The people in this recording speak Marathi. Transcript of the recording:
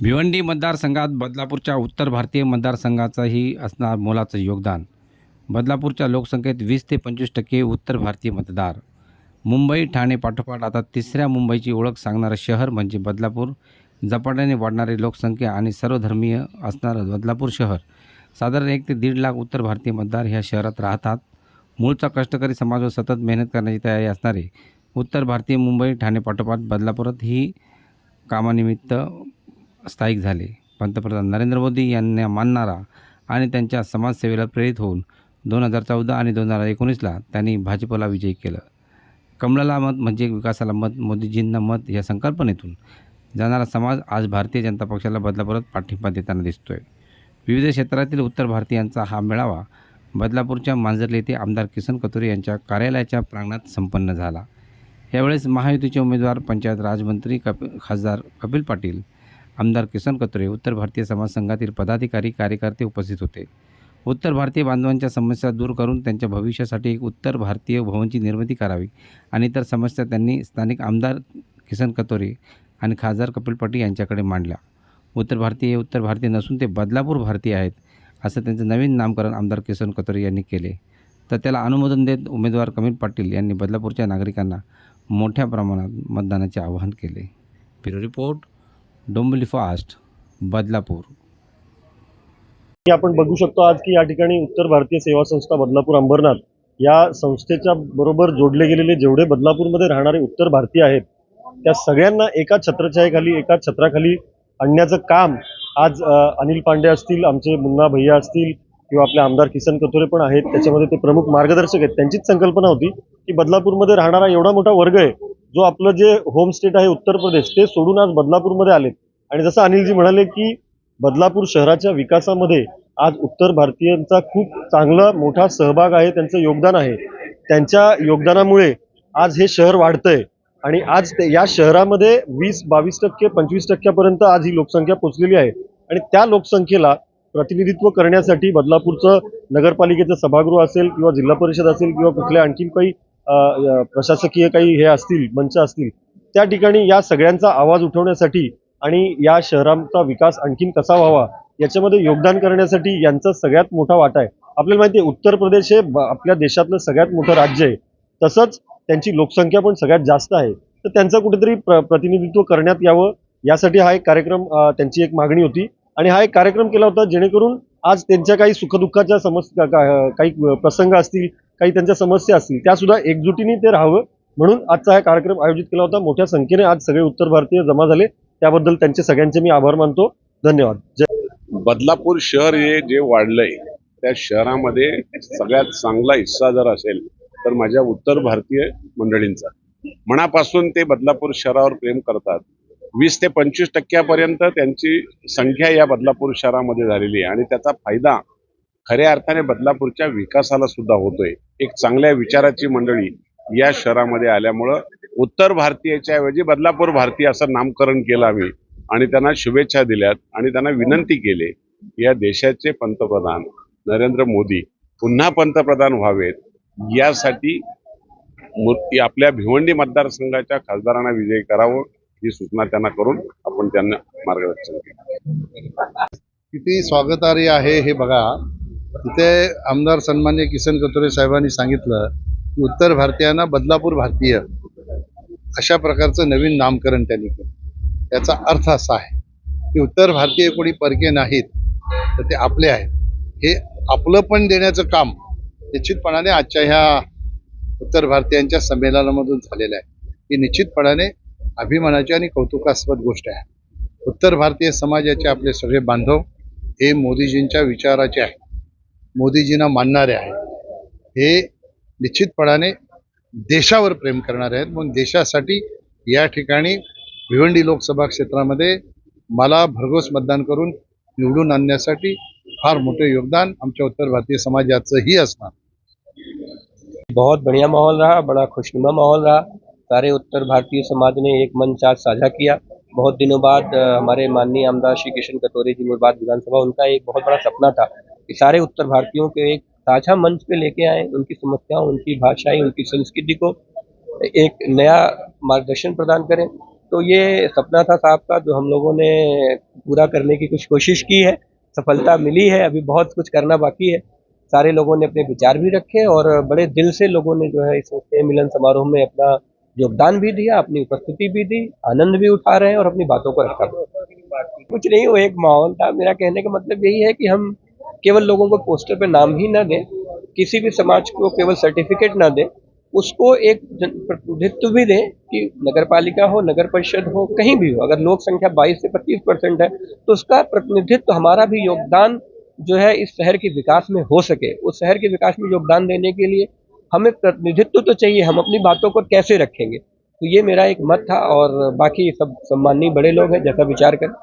भिवंडी मतदारसंघात बदलापूरच्या उत्तर भारतीय मतदारसंघाचंही असणार मोलाचं योगदान. बदलापूरच्या लोकसंख्येत वीस ते पंचवीस टक्के उत्तर भारतीय मतदार. मुंबई ठाणे पाठोपाठ आता तिसऱ्या मुंबईची ओळख सांगणारं शहर म्हणजे बदलापूर. झपाट्याने वाढणारी लोकसंख्या आणि सर्वधर्मीय असणारं बदलापूर शहर. साधारण एक ते दीड लाख उत्तर भारतीय मतदार ह्या शहरात राहतात. मूळचा कष्टकरी समाज व सतत मेहनत करण्याची तयारी असणारे उत्तर भारतीय मुंबई ठाणे पाठोपाठ बदलापुरात ही कामानिमित्त स्थायिक झाले. पंतप्रधान नरेंद्र मोदी यांना मानणारा आणि त्यांच्या समाजसेवेला प्रेरित होऊन दोन हजार चौदा आणि दोन हजार एकोणीसला त्यांनी भाजपला विजयी केलं. कमलाला मत म्हणजे विकासाला मत मोदीजींना मत या संकल्पनेतून जाणारा समाज आज भारतीय जनता पक्षाला बदलापुरात पाठिंबा देताना दिसतोय. विविध क्षेत्रातील उत्तर भारतीयांचा हा मेळावा बदलापूरच्या मांजरले येथे आमदार किसन कतुरे यांच्या कार्यालयाच्या प्रांगणात संपन्न झाला. यावेळेस महायुतीचे उमेदवार पंचायत राजमंत्री कप खासदार कपिल पाटील आमदार किसन कत्रे उत्तर भारतीय समाज संघातील पदाधिकारी कार्यकर्ते उपस्थित होते. उत्तर भारतीय बांधवांच्या समस्या दूर करून त्यांच्या भविष्यासाठी एक उत्तर भारतीय भवनची निर्मिती करावी आणि इतर समस्या त्यांनी स्थानिक आमदार किसन कतोरे आणि खासदार कपिल पाटील यांच्याकडे मांडल्या. उत्तर भारतीय हे उत्तर भारतीय नसून ते बदलापूर भारतीय आहेत असं त्यांचं नवीन नामकरण आमदार किसन कतोरे यांनी केले. तर त्याला अनुमोदन देत उमेदवार कमिल पाटील यांनी बदलापूरच्या नागरिकांना मोठ्या प्रमाणात मतदानाचे आवाहन केले. Bureau report. Dombivli fast Badlapur. की आपण बघू शकतो आज की या ठिकाणी उत्तर भारतीय सेवा संस्था बदलापूर अंबरनाथ या संस्थेच्या बरोबर जोडले गेलेले जेवढे बदलापूरमध्ये राहणारे उत्तर भारतीय आहेत त्या सगळ्यांना एका छत्रछायेखाली एका छत्राखाली आणण्याचं काम आज अनिल पांडे असतील आमचे मुन्ना भैया असतील किंवा आपले आमदार किसन कथोरे पण आहेत त्याच्यामध्ये ते प्रमुख मार्गदर्शक आहेत. त्यांचीच संकल्पना होती की बदलापूरमध्ये राहणारा एवढा मोठा वर्ग आहे जो आपलं जे होम स्टेट आहे उत्तर प्रदेश ते सोडून आज बदलापूरमध्ये आलेत. आणि जसं अनिलजी म्हणाले की बदलापूर शहराच्या विकासामध्ये आज उत्तर भारतीयांचा खूप चांगला मोठा सहभाग आहे त्यांचं योगदान आहे. त्यांच्या योगदानामुळे आज हे शहर वाढतंय. आणि आज ते या शहरामध्ये वीस बावीस टक्के पंचवीस टक्क्यापर्यंत आज ही लोकसंख्या पोचलेली आहे. आणि त्या लोकसंख्येला प्रतिनिधित्व करण्यासाठी बदलापूरचं नगरपालिकेचं सभागृह असेल किंवा जिल्हा परिषद असेल किंवा कुठल्या आणखीन काही प्रशासकीय काही हे असतील मंच असतील त्या ठिकाणी या सगळ्यांचा आवाज उठवण्यासाठी आणि या शहरांचा विकास आणखीन कसा व्हावा याच्यामध्ये योगदान करण्यासाठी यांचा सगळ्यात मोठा वाटा आहे. आपल्याला माहिती आहे उत्तर प्रदेश हे आपल्या देशातलं सगळ्यात मोठं राज्य आहे. तसंच त्यांची लोकसंख्या पण सगळ्यात जास्त आहे. तर त्यांचं कुठेतरी प्र प्रतिनिधित्व करण्यात यावं यासाठी हा एक कार्यक्रम त्यांची एक मागणी होती. आणि हा एक कार्यक्रम केला होता जेणेकरून आज त्यांच्या काही सुखदुःखाच्या समस्या का- काही प्रसंग असतील काही त्यांच्या समस्या असतील त्या सुद्धा एकजुटीने ते राहावं. म्हणून आजचा हा कार्यक्रम आयोजित केला होता. मोठ्या संख्येने आज सगळे उत्तर भारतीय जमा झाले. त्याबद्दल त्यांचे सगळ्यांचे मी आभार मानतो. धन्यवाद. जय बदलापूर शहर हे जे वाढलंय त्या शहरामध्ये सगळ्यात चांगला हिस्सा जर असेल तर माझ्या उत्तर भारतीय मंडळींचा. मनापासून ते बदलापूर शहरावर प्रेम करतात. वीस ते पंचवीस टक्क्यापर्यंत त्यांची संख्या या बदलापूर शहरामध्ये झालेली आहे. आणि त्याचा फायदा खऱ्या अर्थाने बदलापूरच्या विकासाला सुद्धा होतोय. एक चांगल्या विचाराची मंडळी या शहरामध्ये आल्यामुळं उत्तर भारतीयाच्या ऐवजी बदलापूर भारतीय असं नामकरण केलं आम्ही. आणि त्यांना शुभेच्छा दिल्यात आणि त्यांना विनंती केली या देशाचे पंतप्रधान नरेंद्र मोदी पुन्हा पंतप्रधान व्हावेत. यासाठी आपल्या भिवंडी मतदारसंघाच्या खासदारांना विजयी करावं ही सूचना त्यांना करून आपण त्यांना मार्गदर्शन केलं. किती स्वागतार्ह आहे हे बघा. तिथे आमदार सन्मान्य किसन कतोरे साहेबांनी सांगितलं की उत्तर भारतीयांना बदलापूर भारतीय अशा प्रकारचं नवीन नामकरण त्यांनी केलं. त्याचा अर्थ असा आहे की उत्तर भारतीय कोणी परके नाहीत तर ते आपले आहेत. हे आपलं पण देण्याचं काम निश्चितपणाने आजच्या ह्या उत्तर भारतीयांच्या संमेलनामधून झालेलं आहे. ही निश्चितपणाने अभिमानाची आणि कौतुकास्पद गोष्ट आहे. उत्तर भारतीय समाजाचे आपले सगळे बांधव हे मोदीजींच्या विचाराचे आहे मोदीजींना मानणारे आहेत. हे निश्चितपणाने देशावर प्रेम करणारे आहेत. म्हणून देशासाठी या ठिकाणी भिवंडी लोकसभा क्षेत्रामध्ये मला भरघोस मतदान करून निवडून आणण्यासाठी फार मोठे योगदान आमच्या उत्तर भारतीय समाजाचंही असणार. बहुत बढ़िया माहौल रहा बड़ा खुशनुमा माहौल रहा. सारे उत्तर भारतीय समाज ने एक मंच आज साझा किया. बहुत दिनों बाद हमारे माननीय आमदार श्री किशन कटोरे जी मुर्बाद विधानसभा उनका एक बहुत बड़ा सपना था सारे उत्तर भारतीयों को एक साझा मंच पे लेके आए, उनकी समस्याओं, उनकी भाषाएँ, उनकी संस्कृति को एक नया मार्गदर्शन प्रदान करें। तो ये सपना था साहब का, जो हम लोगों ने पूरा करने की कुछ कोशिश की है, सफलता मिली है, अभी बहुत कुछ करना बाकी है। सारे लोगों ने अपने विचार भी रखे और बड़े दिल से लोगों ने जो है इस मिलन समारोह में अपना योगदान भी दिया, अपनी उपस्थिति भी दी, आनंद भी उठा रहे हैं और अपनी बातों को रखा। कुछ नहीं, वो एक माहौल था। मेरा कहने का मतलब यही है कि हम केवल लोगों को पोस्टर पे नाम ही ना दें, किसी भी समाज को केवल सर्टिफिकेट ना दें, उसको एक प्रतिनिधित्व भी दें कि नगर पालिका हो, नगर परिषद हो, कहीं भी हो, अगर लोक संख्या 22 से 25 परसेंट है तो उसका प्रतिनिधित्व हमारा भी योगदान जो है इस शहर के विकास में हो सके। उस शहर के विकास में योगदान देने के लिए हमें प्रतिनिधित्व तो चाहिए, हम अपनी बातों को कैसे रखेंगे? तो ये मेरा एक मत था और बाकी सब सम्मानीय बड़े लोग हैं, जैसा विचार करें।